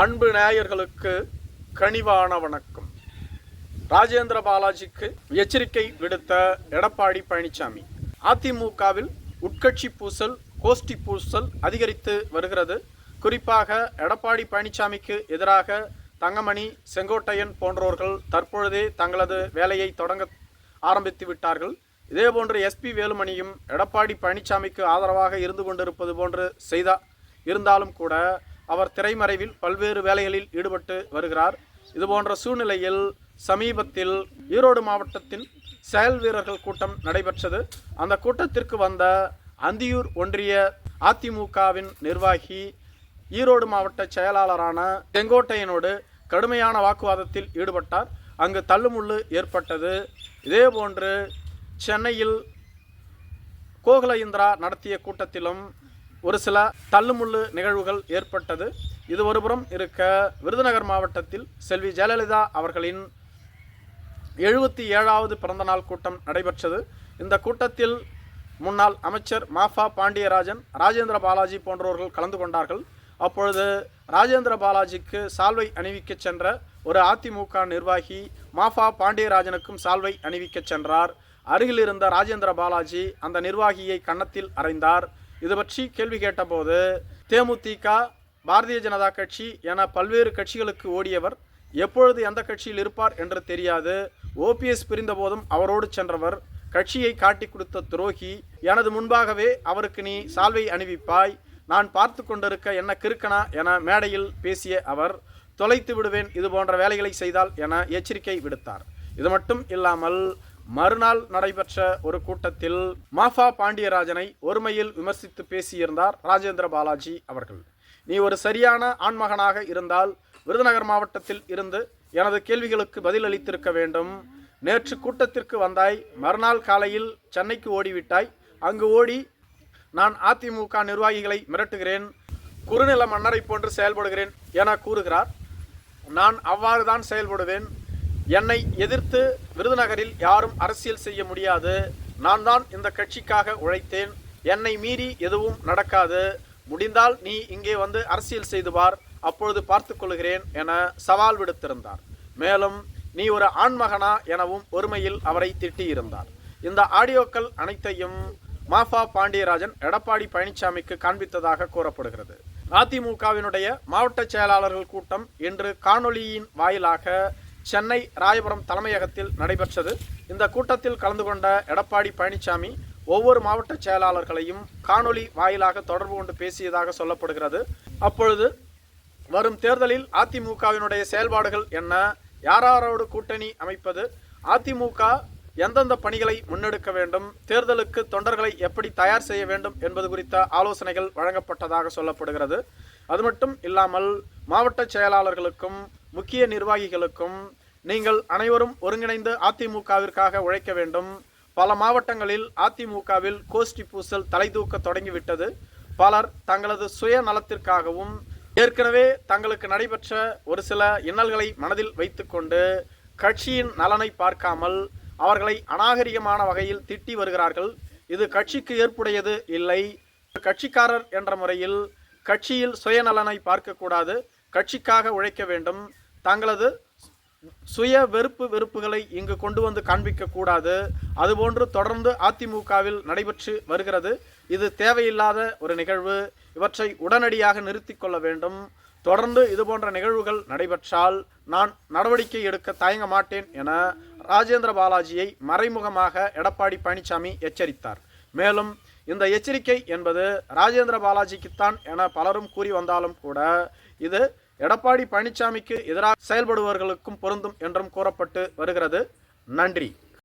அன்பு நேயர்களுக்கு கனிவான வணக்கம். ராஜேந்திர பாலாஜிக்கு எச்சரிக்கை விடுத்த எடப்பாடி பழனிசாமி அதிமுகவில் உட்கட்சி பூசல் கோஷ்டி பூசல் அதிகரித்து வருகிறது. குறிப்பாக எடப்பாடி பழனிசாமிக்கு எதிராக தங்கமணி செங்கோட்டையன் போன்றோர்கள் தற்பொழுதே தங்களது வேலையை தொடங்க ஆரம்பித்து விட்டார்கள். இதேபோன்று எஸ்பி வேலுமணியும் எடப்பாடி பழனிசாமிக்கு ஆதரவாக இருந்து கொண்டிருப்பது போன்று செய்தா இருந்தாலும் கூட அவர் திரைமறைவில் பல்வேறு வேலைகளில் ஈடுபட்டு வருகிறார். இதுபோன்ற சூழ்நிலையில் சமீபத்தில் ஈரோடு மாவட்டத்தின் செயல் வீரர்கள் கூட்டம் நடைபெற்றது. அந்த கூட்டத்திற்கு வந்த அந்தியூர் ஒன்றிய அதிமுகவின் நிர்வாகி ஈரோடு மாவட்ட செயலாளரான செங்கோட்டையனோடு கடுமையான வாக்குவாதத்தில் ஈடுபட்டார். அங்கு தள்ளுமுள்ளு ஏற்பட்டது. இதேபோன்று சென்னையில் கோகுல இந்திரா நடத்திய கூட்டத்திலும் ஒரு சில தள்ளுமுள்ளு நிகழ்வுகள் ஏற்பட்டது. இது ஒருபுறம் இருக்க விருதுநகர் மாவட்டத்தில் செல்வி ஜெயலலிதா அவர்களின் எழுபத்தி ஏழாவது பிறந்தநாள் கூட்டம் நடைபெற்றது. இந்த கூட்டத்தில் முன்னாள் அமைச்சர் மாஃபா பாண்டியராஜன் ராஜேந்திர பாலாஜி போன்றவர்கள் கலந்து கொண்டார்கள். அப்பொழுது ராஜேந்திர பாலாஜிக்கு சால்வை அணிவிக்கச் சென்ற ஒரு அதிமுக நிர்வாகி மாஃபா பாண்டியராஜனுக்கும் சால்வை அணிவிக்கச் சென்றார். அருகில் இருந்த ராஜேந்திர பாலாஜி அந்த நிர்வாகியை கன்னத்தில் அறைந்தார். இது பற்றி கேள்வி கேட்டபோது தேமுதிக பாரதிய ஜனதா கட்சி என பல்வேறு கட்சிகளுக்கு ஓடியவர். எப்பொழுது எந்த கட்சியில் இருப்பார் என்று தெரியாது. ஓபிஎஸ் பிரிந்தபோதும் அவரோடு சென்றவர். கட்சியை காட்டி கொடுத்த துரோகி. எனது முன்பாகவே அவருக்கு நீ சால்வை அணிவிப்பாய். நான் பார்த்து கொண்டிருக்க என்ன கிறுக்கனா என மேடையில் பேசிய அவர் தொலைத்து விடுவேன் இது போன்ற வேலைகளை செய்தால் என எச்சரிக்கை விடுத்தார். இது மட்டும் இல்லாமல் மறுநாள் நடைபெற்ற ஒரு கூட்டத்தில் மாஃபா பாண்டியராஜனை ஒருமையில் விமர்சித்து பேசியிருந்தார் ராஜேந்திர பாலாஜி அவர்கள். நீ ஒரு சரியான ஆண்மகனாக இருந்தால் விருதுநகர் மாவட்டத்தில் இருந்து எனது கேள்விகளுக்கு பதிலளித்திருக்க வேண்டும். நேற்று கூட்டத்திற்கு வந்தாய் மறுநாள் காலையில் சென்னைக்கு ஓடிவிட்டாய். அங்கு ஓடி நான் அதிமுக நிர்வாகிகளை மிரட்டுகிறேன். குறுநில மன்னரை போன்று செயல்படுகிறேன் என கூறுகிறார். நான் அவ்வாறு தான் செயல்படுவேன். என்னை எதிர்த்து விருதுநகரில் யாரும் அரசியல் செய்ய முடியாது. நான் தான் இந்த கட்சிக்காக உழைத்தேன். என்னை மீறி எதுவும் நடக்காது. முடிந்தால் நீ இங்கே வந்து அரசியல் செய்து பார். அப்பொழுது பார்த்து கொள்கிறேன் என சவால் விடுத்திருந்தார். மேலும் நீ ஒரு ஆண்மகனா எனவும் ஒருமையில் அவரை திட்டியிருந்தார். இந்த ஆடியோக்கள் அனைத்தையும் மாஃபா பாண்டியராஜன் எடப்பாடி பழனிசாமிக்கு காண்பித்ததாக கூறப்படுகிறது. அதிமுகவினுடைய மாவட்ட செயலாளர்கள் கூட்டம் இன்று காணொளியின் வாயிலாக சென்னை ராயபுரம் தலைமையகத்தில் நடைபெற்றது. இந்த கூட்டத்தில் கலந்து கொண்ட எடப்பாடி பழனிசாமி ஒவ்வொரு மாவட்ட செயலாளர்களையும் காணொளி வாயிலாக தொடர்பு கொண்டு பேசியதாக சொல்லப்படுகிறது. அப்பொழுது வரும் தேர்தலில் அதிமுகவினுடைய செயல்பாடுகள் என்ன? யாராரோடு கூட்டணி அமைப்பது? அதிமுக எந்தெந்த பணிகளை முன்னெடுக்க வேண்டும்? தேர்தலுக்கு தொண்டர்களை எப்படி தயார் செய்ய வேண்டும் என்பது குறித்த ஆலோசனைகள் வழங்கப்பட்டதாக சொல்லப்படுகிறது. அது மட்டும் இல்லாமல் மாவட்ட செயலாளர்களுக்கும் முக்கிய நிர்வாகிகளுக்கும் நீங்கள் அனைவரும் ஒருங்கிணைந்து அதிமுகவிற்காக உழைக்க வேண்டும். பல மாவட்டங்களில் அதிமுகவில் கோஷ்டி பூசல் தலை தூக்க தொடங்கிவிட்டது. பலர் தங்களது சுய நலத்திற்காகவும் ஏற்கனவே தங்களுக்கு நடைபெற்ற ஒரு சில இன்னல்களை மனதில் வைத்துக்கொண்டு கட்சியின் நலனை பார்க்காமல் அவர்களை அநாகரிகமான வகையில் திட்டி வருகிறார்கள். இது கட்சிக்கு ஏற்புடையது இல்லை. கட்சிக்காரர் என்ற முறையில் கட்சியில் சுயநலனை பார்க்கக்கூடாது. கட்சிக்காக உழைக்க வேண்டும். தங்களது சுய வெறுப்பு வெறுப்புகளை இங்கு கொண்டு வந்து காண்பிக்க கூடாது. அதுபோன்று தொடர்ந்து அதிமுகவில் நடைபெற்று வருகிறது. இது தேவையில்லாத ஒரு நிகழ்வு. இவற்றை உடனடியாக நிறுத்தி கொள்ள வேண்டும். தொடர்ந்து இதுபோன்ற நிகழ்வுகள் நடைபெற்றால் நான் நடவடிக்கை எடுக்க தயங்க மாட்டேன் என ராஜேந்திர பாலாஜியை மறைமுகமாக எடப்பாடி பழனிசாமி எச்சரித்தார். மேலும் இந்த எச்சரிக்கை என்பது ராஜேந்திர பாலாஜிக்குத்தான் என பலரும் கூறி வந்தாலும் கூட இது எடப்பாடி பழனிசாமிக்கு எதிராக செயல்படுபவர்களுக்கும் பொருந்தும் என்றும் கூறப்பட்டு வருகிறது. நன்றி.